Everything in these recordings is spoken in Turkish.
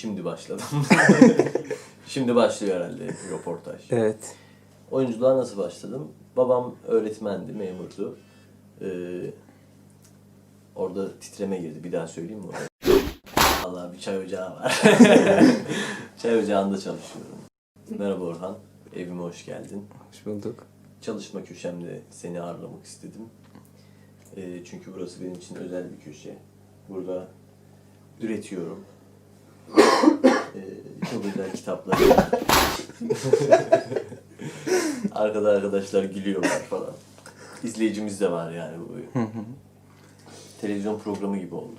Şimdi başladım. Şimdi başlıyor herhalde röportaj. Evet. Oyunculuğa nasıl başladım? Babam öğretmendi, memurdu. Ee, orada titreme girdi. Bir daha söyleyeyim mi? Allah bir çay ocağı var. çay ocağında çalışıyorum. Merhaba Orhan. Evime hoş geldin. Hoş bulduk. Çalışma köşemde seni ağırlamak istedim. Ee, çünkü burası benim için özel bir köşe. Burada üretiyorum. Ee, çok özel kitaplar. Arkada arkadaşlar gülüyorlar falan. İzleyicimiz de var yani bu. Televizyon programı gibi oldu.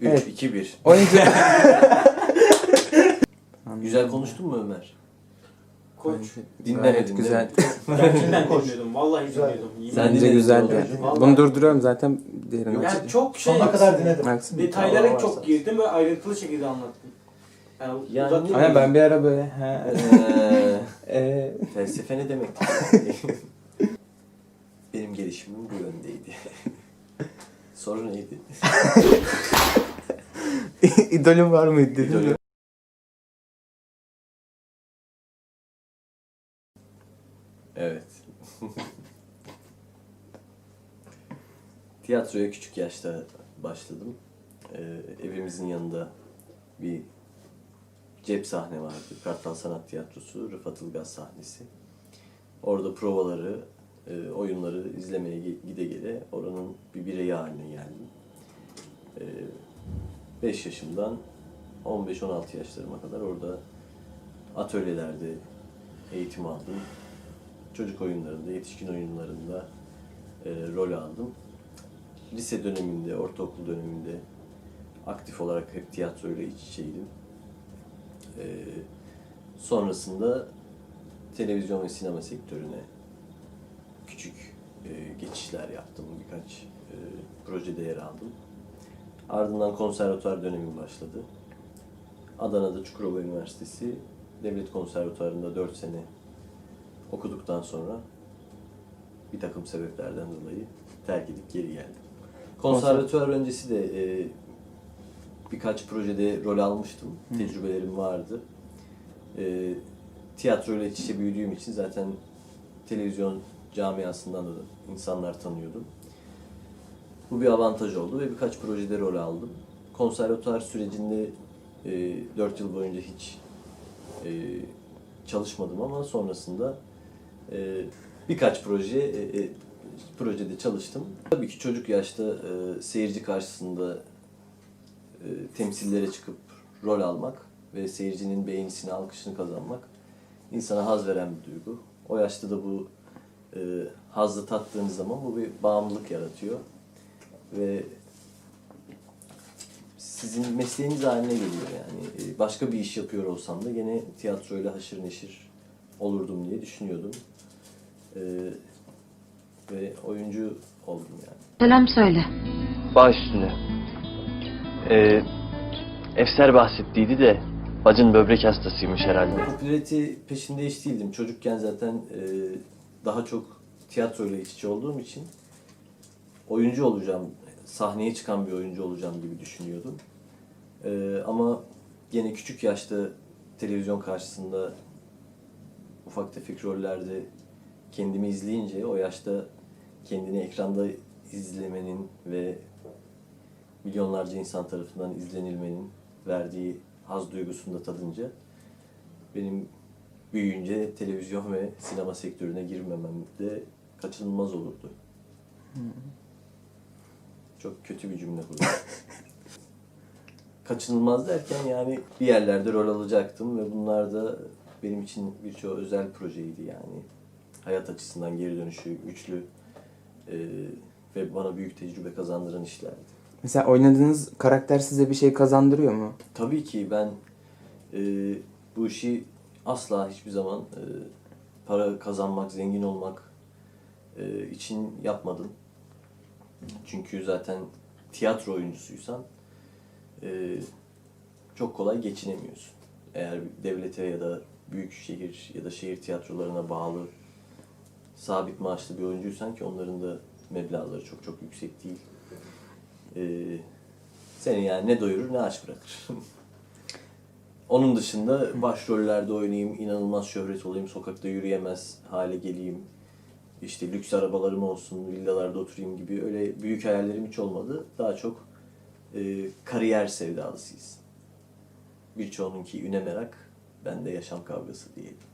3, Evet. 2, 1. Oyuncu... Güzel konuştun mu Ömer? Koç. Dinlemedin değil güzel. mi? Gerçekten dinliyordum. Vallahi dinliyordum. Yemin Sen ederim. Bence güzeldi. Bunu durduruyorum zaten. Diğerini Yok, Yani çok şey, Sonuna kadar dinledim. Detaylara çok varsa. girdim ve ayrıntılı şekilde anlattım. Yani, Yani-. Ama ben bir ara böyle he, Ee, e, Felsefe ne demek? Benim gelişimim bu yöndeydi. Soru neydi? idolüm var mıydı dedin Evet. Tiyatroya küçük yaşta başladım. Ee, evimizin yanında bir cep sahne vardı. Kartal Sanat Tiyatrosu, Rıfat Ilgaz sahnesi. Orada provaları, e, oyunları izlemeye gide gele oranın bir bireyi haline geldim. 5 yaşımdan 15-16 yaşlarıma kadar orada atölyelerde eğitim aldım. Çocuk oyunlarında, yetişkin oyunlarında e, rol aldım. Lise döneminde, ortaokul döneminde aktif olarak hep tiyatroyla iç içeydim. E, sonrasında televizyon ve sinema sektörüne küçük e, geçişler yaptım. Birkaç e, projede yer aldım. Ardından konservatuar dönemim başladı. Adana'da Çukurova Üniversitesi Devlet Konservatuarı'nda 4 sene okuduktan sonra bir takım sebeplerden dolayı terk edip geri geldim. Konservatuar öncesi de e, birkaç projede rol almıştım. Tecrübelerim vardı. E, tiyatroyla iç içe büyüdüğüm için zaten televizyon camiasından da insanlar tanıyordum. Bu bir avantaj oldu ve birkaç projede rol aldım. Konservatuar sürecinde e, 4 yıl boyunca hiç e, çalışmadım ama sonrasında birkaç proje e, e, projede çalıştım. Tabii ki çocuk yaşta e, seyirci karşısında temsillere çıkıp rol almak ve seyircinin beğenisini, alkışını kazanmak insana haz veren bir duygu. O yaşta da bu e, hazzı tattığınız zaman bu bir bağımlılık yaratıyor ve sizin mesleğiniz haline geliyor yani. Başka bir iş yapıyor olsam da gene tiyatroyla haşır neşir olurdum diye düşünüyordum. E, ve oyuncu oldum yani. Selam söyle. Baş üstüne. Ee, Efser bahsettiydi de bacın böbrek hastasıymış herhalde. Popülarite peşinde hiç değildim. Çocukken zaten e, daha çok tiyatroyla iç içe olduğum için oyuncu olacağım, sahneye çıkan bir oyuncu olacağım gibi düşünüyordum. E, ama gene küçük yaşta televizyon karşısında ufak tefek rollerde kendimi izleyince o yaşta kendini ekranda izlemenin ve milyonlarca insan tarafından izlenilmenin verdiği haz duygusunu da tadınca benim büyüyünce televizyon ve sinema sektörüne girmemem de kaçınılmaz olurdu. Çok kötü bir cümle bu. kaçınılmaz derken yani bir yerlerde rol alacaktım ve bunlar da benim için birçoğu özel projeydi yani. Hayat açısından geri dönüşü güçlü e, ve bana büyük tecrübe kazandıran işlerdi. Mesela oynadığınız karakter size bir şey kazandırıyor mu? Tabii ki ben e, bu işi asla hiçbir zaman e, para kazanmak, zengin olmak e, için yapmadım. Çünkü zaten tiyatro oyuncusuysan e, çok kolay geçinemiyorsun. Eğer devlete ya da büyük şehir ya da şehir tiyatrolarına bağlı sabit maaşlı bir oyuncuysan ki onların da meblağları çok çok yüksek değil. E, Seni yani ne doyurur ne aç bırakır. Onun dışında başrollerde oynayayım, inanılmaz şöhret olayım, sokakta yürüyemez hale geleyim. İşte lüks arabalarım olsun, villalarda oturayım gibi öyle büyük hayallerim hiç olmadı. Daha çok e, kariyer sevdalısıyız. Birçoğununki üne merak, ben de yaşam kavgası diyelim.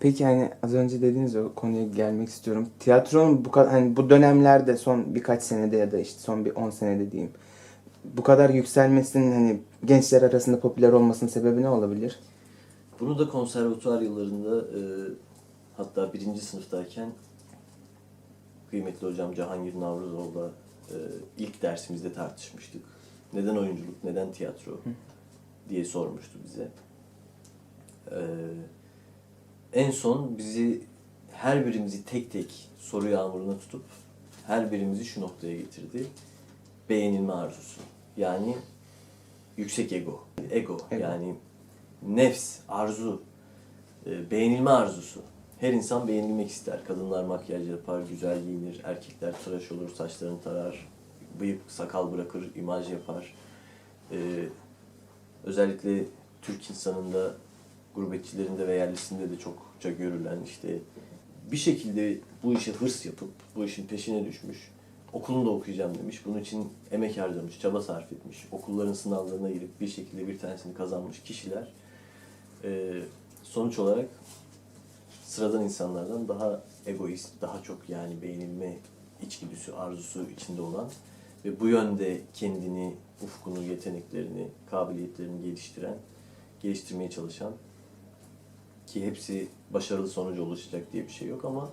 Peki hani az önce dediğiniz o konuya gelmek istiyorum. Tiyatronun bu kadar hani bu dönemlerde son birkaç senede ya da işte son bir 10 senede diyeyim. Bu kadar yükselmesinin hani gençler arasında popüler olmasının sebebi ne olabilir? Bunu da konservatuvar yıllarında e, hatta birinci sınıftayken kıymetli hocam Cahangir Navruzoğlu'la e, ilk dersimizde tartışmıştık. Neden oyunculuk, neden tiyatro diye sormuştu bize. E, en son bizi her birimizi tek tek soru yağmuruna tutup her birimizi şu noktaya getirdi. Beğenilme arzusu. Yani yüksek ego. Ego. Ego. Yani nefs, arzu, e, beğenilme arzusu. Her insan beğenilmek ister. Kadınlar makyaj yapar, güzel giyinir. Erkekler tıraş olur, saçlarını tarar. Bıyık, sakal bırakır, imaj yapar. E, özellikle Türk insanında, gurbetçilerinde ve yerlisinde de çokça görülen işte bir şekilde bu işe hırs yapıp bu işin peşine düşmüş. Okulunu da okuyacağım demiş. Bunun için emek harcamış, çaba sarf etmiş. Okulların sınavlarına girip bir şekilde bir tanesini kazanmış kişiler sonuç olarak sıradan insanlardan daha egoist, daha çok yani beğenilme içgüdüsü, arzusu içinde olan ve bu yönde kendini, ufkunu, yeteneklerini, kabiliyetlerini geliştiren, geliştirmeye çalışan ki hepsi başarılı sonuca ulaşacak diye bir şey yok ama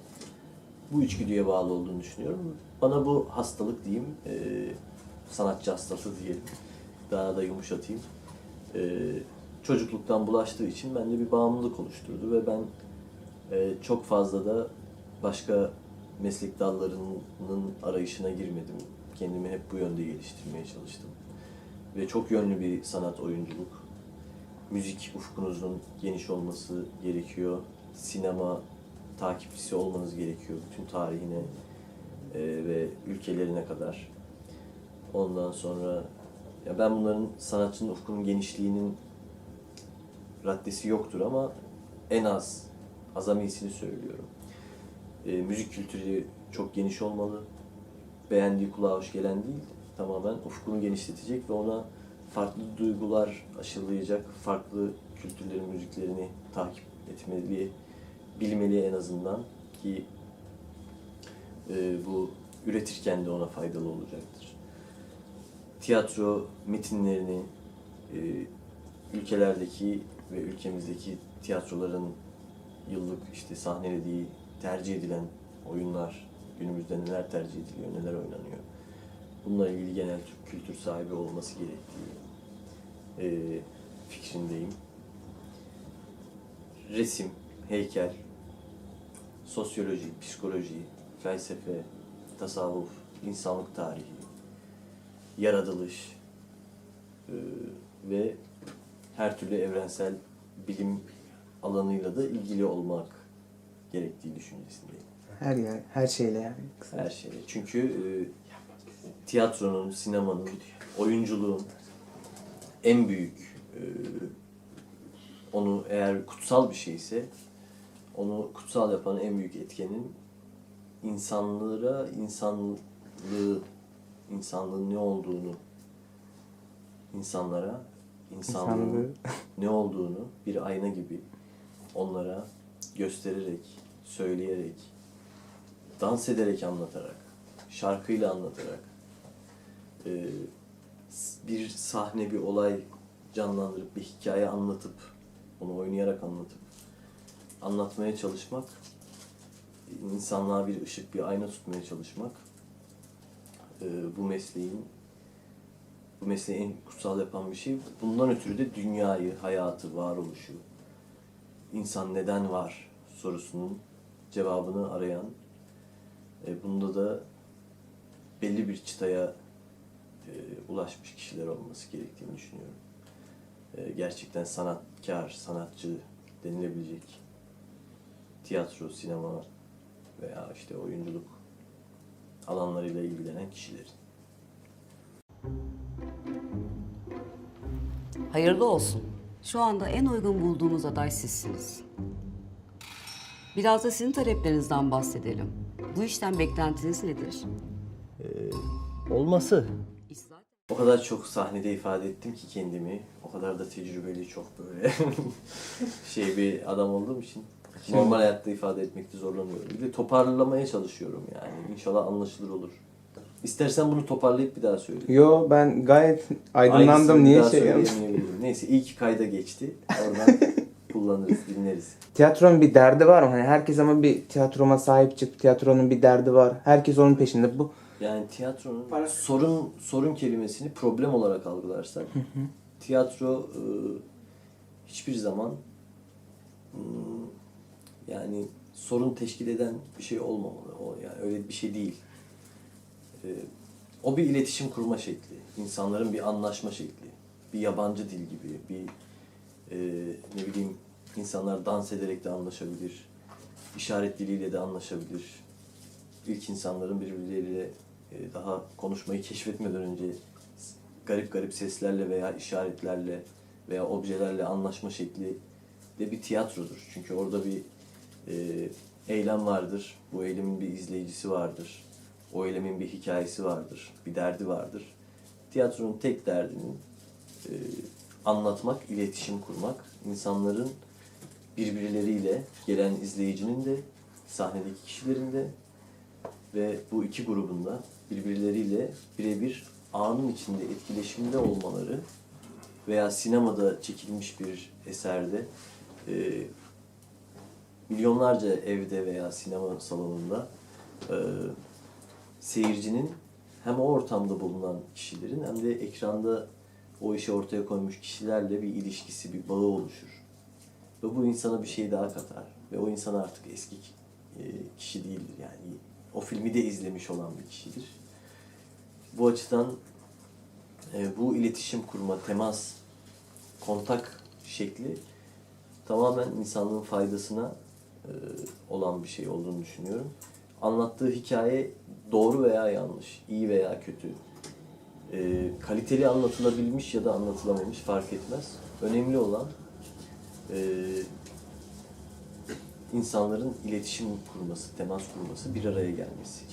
bu içgüdüye bağlı olduğunu düşünüyorum. Bana bu hastalık diyeyim, e, sanatçı hastalığı diyelim, daha da yumuşatayım. E, çocukluktan bulaştığı için bende bir bağımlılık oluşturdu ve ben e, çok fazla da başka meslek dallarının arayışına girmedim. Kendimi hep bu yönde geliştirmeye çalıştım. Ve çok yönlü bir sanat, oyunculuk, müzik ufkunuzun geniş olması gerekiyor. Sinema takipçisi olmanız gerekiyor bütün tarihine e, ve ülkelerine kadar. Ondan sonra ya ben bunların sanatçının ufkunun genişliğinin raddesi yoktur ama en az azamisini söylüyorum. E, müzik kültürü çok geniş olmalı. Beğendiği kulağa hoş gelen değil, tamamen ufkunu genişletecek ve ona farklı duygular aşılayacak, farklı kültürlerin müziklerini takip etmeli, bilmeli en azından ki e, bu üretirken de ona faydalı olacaktır. Tiyatro metinlerini e, ülkelerdeki ve ülkemizdeki tiyatroların yıllık işte sahnelediği, tercih edilen oyunlar, günümüzde neler tercih ediliyor, neler oynanıyor. Bununla ilgili genel kültür sahibi olması gerektiği e, fikrindeyim. Resim, heykel, sosyoloji, psikoloji, felsefe, tasavvuf, insanlık tarihi, yaratılış e, ve her türlü evrensel bilim alanıyla da ilgili olmak gerektiği düşüncesindeyim. Her yer, her şeyle yani. kısaca. Her şeyle. Çünkü e, tiyatronun, sinemanın, oyunculuğun en büyük e, onu eğer kutsal bir şeyse onu kutsal yapan en büyük etkenin insanlara insanlığı insanlığın ne olduğunu insanlara insanlığın İnsanlığı. ne olduğunu bir ayna gibi onlara göstererek, söyleyerek, dans ederek anlatarak, şarkıyla anlatarak e, bir sahne, bir olay canlandırıp bir hikaye anlatıp, onu oynayarak anlatıp anlatmaya çalışmak, insanlığa bir ışık, bir ayna tutmaya çalışmak e, bu mesleğin bu mesleği en kutsal yapan bir şey. Bundan ötürü de dünyayı, hayatı, varoluşu, insan neden var sorusunun cevabını arayan, e, bunda da belli bir çıtaya e, ulaşmış kişiler olması gerektiğini düşünüyorum. E, gerçekten sanatkar, sanatçı denilebilecek tiyatro, sinema veya işte oyunculuk alanlarıyla ilgilenen kişilerin. Hayırlı olsun. Şu anda en uygun bulduğumuz aday sizsiniz. Biraz da sizin taleplerinizden bahsedelim. Bu işten beklentiniz nedir? Olması. O kadar çok sahnede ifade ettim ki kendimi. O kadar da tecrübeli, çok böyle şey bir adam olduğum için normal hayatta ifade etmekte zorlanıyorum. Bir de toparlamaya çalışıyorum yani. İnşallah anlaşılır olur. İstersen bunu toparlayıp bir daha söyle. Yo ben gayet aydınlandım. Aynısını bir Niye daha şey söyleyemeyebilirim. Neyse iyi ki kayda geçti. Oradan kullanırız, dinleriz. Tiyatronun bir derdi var mı? Hani herkes ama bir tiyatroma sahip çık. Tiyatronun bir derdi var. Herkes onun peşinde. Bu Yani tiyatronun Para- sorun sorun kelimesini problem olarak algılarsak tiyatro e, hiçbir zaman hmm, yani sorun teşkil eden bir şey olmamalı. O yani öyle bir şey değil. E, o bir iletişim kurma şekli, insanların bir anlaşma şekli, bir yabancı dil gibi, bir e, ne bileyim insanlar dans ederek de anlaşabilir, işaret diliyle de anlaşabilir ilk insanların birbirleriyle e, daha konuşmayı keşfetmeden önce garip garip seslerle veya işaretlerle veya objelerle anlaşma şekli de bir tiyatrodur. Çünkü orada bir e, eylem vardır. Bu eylemin bir izleyicisi vardır. O eylemin bir hikayesi vardır. Bir derdi vardır. Tiyatronun tek derdinin e, anlatmak, iletişim kurmak, insanların birbirleriyle gelen izleyicinin de sahnedeki kişilerin de ve bu iki grubunda birbirleriyle birebir anın içinde etkileşimde olmaları veya sinemada çekilmiş bir eserde e, milyonlarca evde veya sinema salonunda e, seyircinin hem o ortamda bulunan kişilerin hem de ekranda o işi ortaya koymuş kişilerle bir ilişkisi, bir bağı oluşur. Ve bu insana bir şey daha katar. Ve o insan artık eski e, kişi değildir. Yani o filmi de izlemiş olan bir kişidir. Bu açıdan e, bu iletişim kurma, temas, kontak şekli tamamen insanlığın faydasına e, olan bir şey olduğunu düşünüyorum. Anlattığı hikaye doğru veya yanlış, iyi veya kötü, e, kaliteli anlatılabilmiş ya da anlatılamamış fark etmez. Önemli olan e, insanların iletişim kurması, temas kurması, bir araya gelmesi.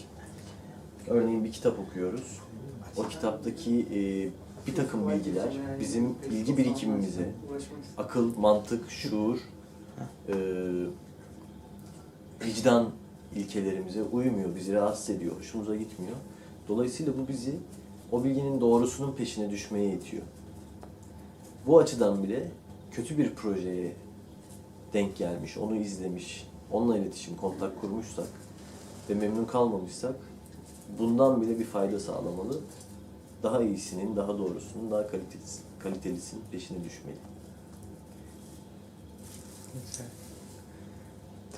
Örneğin bir kitap okuyoruz. O kitaptaki e, bir takım bilgiler bizim bilgi birikimimize, akıl, mantık, şuur, e, vicdan ilkelerimize uymuyor, bizi rahatsız ediyor, hoşumuza gitmiyor. Dolayısıyla bu bizi o bilginin doğrusunun peşine düşmeye itiyor. Bu açıdan bile kötü bir projeye denk gelmiş, onu izlemiş, onunla iletişim, kontak kurmuşsak ve memnun kalmamışsak bundan bile bir fayda sağlamalı. Daha iyisinin, daha doğrusunun, daha kalitesi, kalitelisinin peşine düşmeli.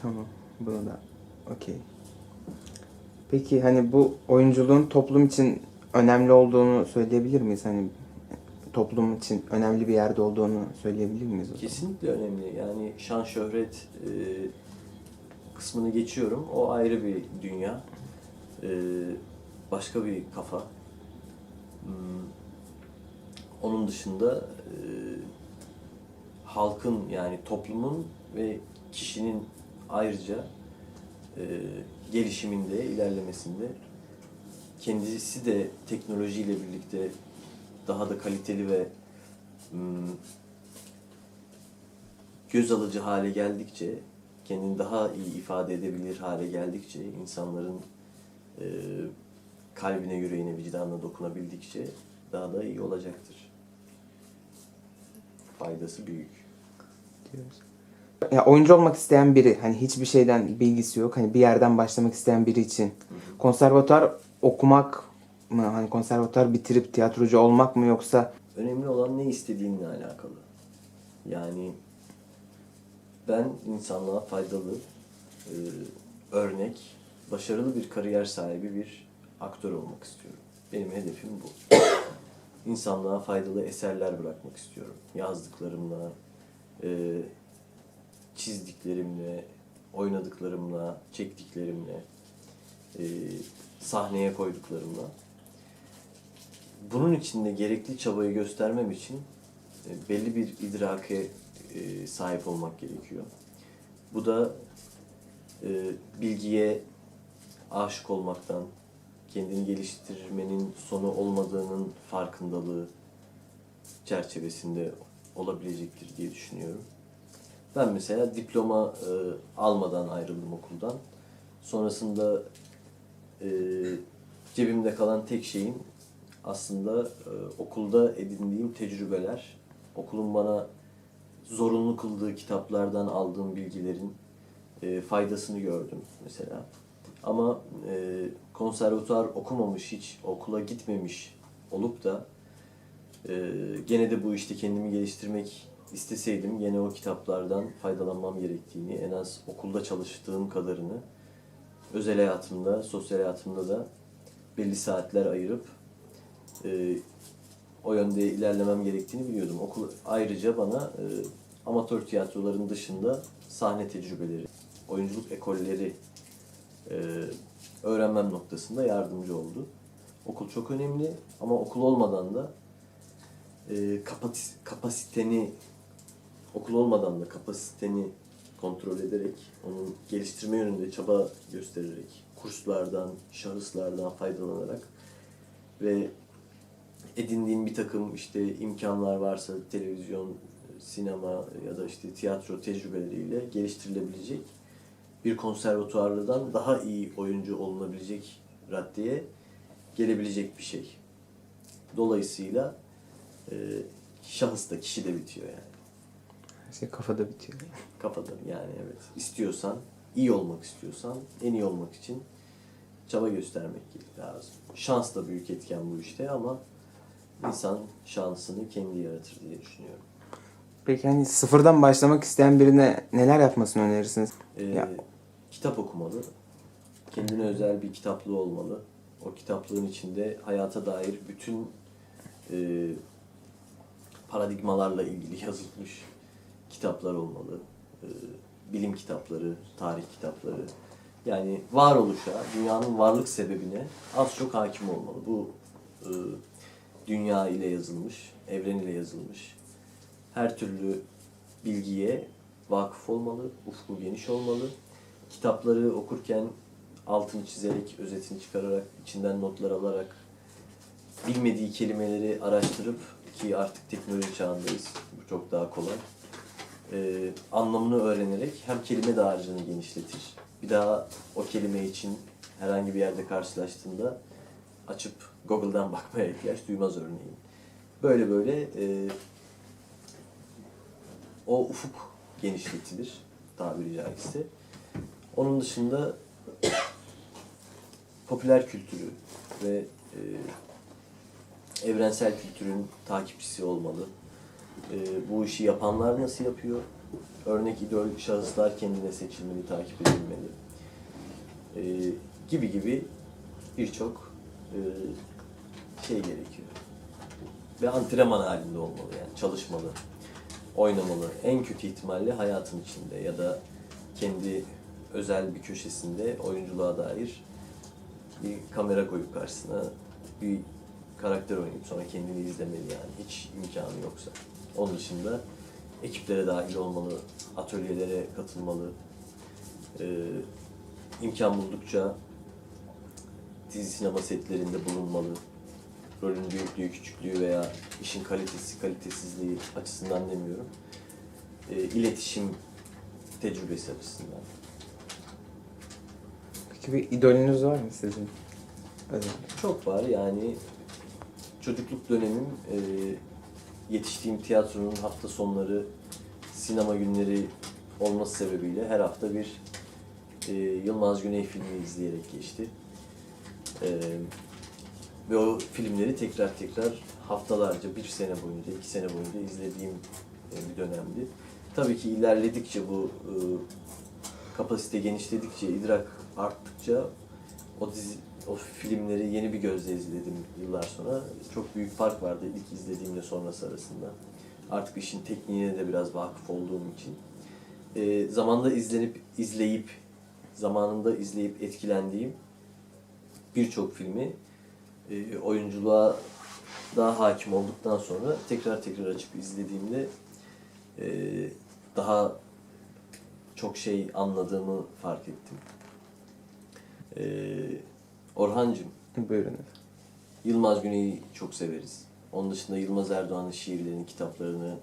Tamam. Bunu da okey. Peki hani bu oyunculuğun toplum için önemli olduğunu söyleyebilir miyiz? Hani toplum için önemli bir yerde olduğunu söyleyebilir miyiz? o zaman? Kesinlikle önemli. Yani şan şöhret e, kısmını geçiyorum. O ayrı bir dünya. E, başka bir kafa. Hmm, Onun dışında e, halkın yani toplumun ve kişinin ayrıca e, gelişiminde, ilerlemesinde kendisi de teknolojiyle birlikte daha da kaliteli ve hmm, göz alıcı hale geldikçe, kendini daha iyi ifade edebilir hale geldikçe, insanların e, kalbine, yüreğine, vicdanına dokunabildikçe daha da iyi olacaktır. Faydası büyük. diyoruz. Ya oyuncu olmak isteyen biri hani hiçbir şeyden bilgisi yok. Hani bir yerden başlamak isteyen biri için konservatuar okumak mı? Hani konservatuar bitirip tiyatrocu olmak mı yoksa Önemli olan ne istediğinle alakalı. Yani ben insanlığa faydalı, e, örnek, başarılı bir kariyer sahibi bir aktör olmak istiyorum. Benim hedefim bu. İnsanlığa faydalı eserler bırakmak istiyorum. Yazdıklarımla, e, çizdiklerimle, oynadıklarımla, çektiklerimle, e, sahneye koyduklarımla bunun için de gerekli çabayı göstermem için e, belli bir idrake e, sahip olmak gerekiyor. Bu da e, bilgiye aşık olmaktan, kendini geliştirmenin sonu olmadığının farkındalığı çerçevesinde olabilecektir diye düşünüyorum. Ben mesela diploma almadan ayrıldım okuldan. Sonrasında cebimde kalan tek şeyin aslında e, okulda edindiğim tecrübeler, okulun bana zorunlu kıldığı kitaplardan aldığım bilgilerin e, faydasını gördüm mesela. Ama e, konservatuar okumamış, hiç okula gitmemiş olup da e, gene de bu işte kendimi geliştirmek isteseydim gene o kitaplardan faydalanmam gerektiğini, en az okulda çalıştığım kadarını özel hayatımda, sosyal hayatımda da belli saatler ayırıp e, o yönde ilerlemem gerektiğini biliyordum. Okul ayrıca bana e, amatör tiyatroların dışında sahne tecrübeleri, oyunculuk ekolleri e, öğrenmem noktasında yardımcı oldu. Okul çok önemli ama okul olmadan da e, kapati- kapasiteni okul olmadan da kapasiteni kontrol ederek, onu geliştirme yönünde çaba göstererek, kurslardan, şahıslardan faydalanarak ve edindiğim bir takım işte imkanlar varsa televizyon, sinema ya da işte tiyatro tecrübeleriyle geliştirilebilecek bir konservatuarlıdan daha iyi oyuncu olunabilecek raddeye gelebilecek bir şey. Dolayısıyla e, şahıs da kişi de bitiyor yani. Her şey kafada bitiyor. Kafada yani evet. İstiyorsan, iyi olmak istiyorsan, en iyi olmak için çaba göstermek lazım. Şans da büyük etken bu işte ama insan şansını kendi yaratır diye düşünüyorum. Peki hani sıfırdan başlamak isteyen birine neler yapmasını önerirsiniz? Ee, Ya. Kitap okumalı. Kendine özel bir kitaplığı olmalı. O kitaplığın içinde hayata dair bütün e, paradigmalarla ilgili yazılmış kitaplar olmalı. E, bilim kitapları, tarih kitapları. Yani varoluşa, dünyanın varlık sebebine az çok hakim olmalı. Bu e, dünya ile yazılmış, evren ile yazılmış. Her türlü bilgiye vakıf olmalı, ufku geniş olmalı. Kitapları okurken altını çizerek, özetini çıkararak, içinden notlar alarak, bilmediği kelimeleri araştırıp ki artık teknoloji çağındayız, bu çok daha kolay. Ee, anlamını öğrenerek hem kelime dağarcığını genişletir. Bir daha o kelime için herhangi bir yerde karşılaştığında açıp Google'dan bakmaya ihtiyaç duymaz örneğin. Böyle böyle e, o ufuk genişletilir tabiri caizse. Onun dışında popüler kültürü ve e, evrensel kültürün takipçisi olmalı. E, bu işi yapanlar nasıl yapıyor? Örnek idol şahıslar kendine seçilmeli, takip edilmeli. E, gibi gibi birçok e, şey gerekiyor. Ve antrenman halinde olmalı yani çalışmalı, oynamalı. En kötü ihtimalle hayatın içinde ya da kendi özel bir köşesinde oyunculuğa dair bir kamera koyup karşısına bir karakter oynayıp sonra kendini izlemeli yani hiç imkanı yoksa. Onun dışında ekiplere dahil olmalı, atölyelere katılmalı, ee, imkan buldukça dizi sinema setlerinde bulunmalı. Rolün büyüklüğü, küçüklüğü veya işin kalitesi, kalitesizliği açısından demiyorum. Ee, iletişim tecrübesi açısından. Peki bir idolünüz var mı sizin? Özel. Çok var yani çocukluk dönemim e, yetiştiğim tiyatronun hafta sonları sinema günleri olması sebebiyle her hafta bir e, Yılmaz Güney filmi izleyerek geçti. E, ve o filmleri tekrar tekrar haftalarca, bir sene boyunca, iki sene boyunca izlediğim e, bir dönemdi. Tabii ki ilerledikçe bu e, kapasite genişledikçe, idrak arttıkça o dizi, o filmleri yeni bir gözle izledim yıllar sonra. Çok büyük fark vardı ilk izlediğimle sonrası arasında. Artık işin tekniğine de biraz vakıf olduğum için. E, zamanda izlenip, izleyip, zamanında izleyip etkilendiğim birçok filmi e, oyunculuğa daha hakim olduktan sonra tekrar tekrar açıp izlediğimde e, daha çok şey anladığımı fark ettim. E, Orhancığım, Buyurun efendim. Yılmaz Güney'i çok severiz. Onun dışında Yılmaz Erdoğan'ın şiirlerini, kitaplarını,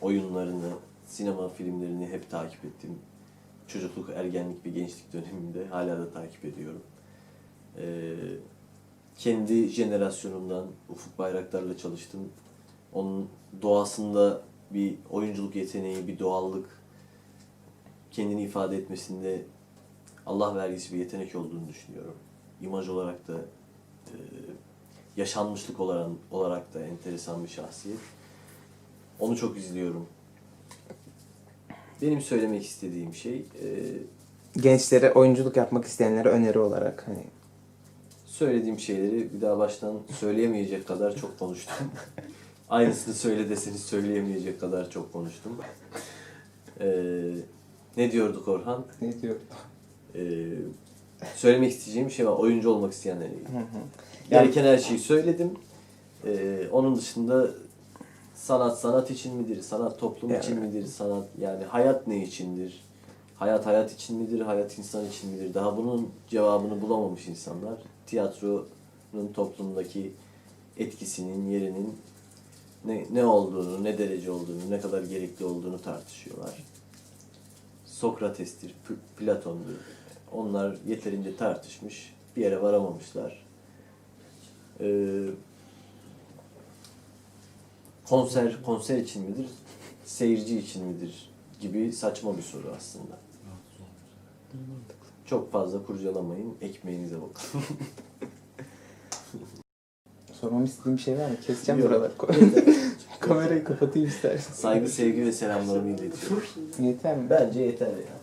oyunlarını, sinema filmlerini hep takip ettim. Çocukluk, ergenlik ve gençlik döneminde hala da takip ediyorum. Ee, kendi jenerasyonumdan Ufuk Bayraktar'la çalıştım. Onun doğasında bir oyunculuk yeteneği, bir doğallık, kendini ifade etmesinde Allah vergisi bir yetenek olduğunu düşünüyorum. İmaj olarak da e, yaşanmışlık olarak, da enteresan bir şahsiyet. Onu çok izliyorum. Benim söylemek istediğim şey e, Gençlere oyunculuk yapmak isteyenlere öneri olarak hani söylediğim şeyleri bir daha baştan söyleyemeyecek kadar çok konuştum. Aynısını söyle deseniz söyleyemeyecek kadar çok konuştum. E, ne diyorduk Orhan? ne diyor? E, söylemek isteyeceğim bir şey var. Oyuncu olmak isteyenlere. Hı hı. Gereken her şeyi söyledim. Ee, onun dışında sanat sanat için midir? Sanat toplum Yani. için midir? Sanat yani hayat ne içindir? Hayat hayat için midir? Hayat insan için midir? Daha bunun cevabını bulamamış insanlar. Tiyatronun toplumdaki etkisinin, yerinin ne, ne olduğunu, ne derece olduğunu, ne kadar gerekli olduğunu tartışıyorlar. Sokrates'tir, Platon'dur. Onlar yeterince tartışmış, bir yere varamamışlar. Ee, konser konser için midir, seyirci için midir gibi saçma bir soru aslında. Çok fazla kurcalamayın, ekmeğinize bakın. Sormamı istediğim bir şey var mı? Keseceğim Yok. buraları. Kamerayı kapatayım istersen. Saygı, sevgi ve selamlarımı iletiyorum. Yeter mi? Bence yeter ya.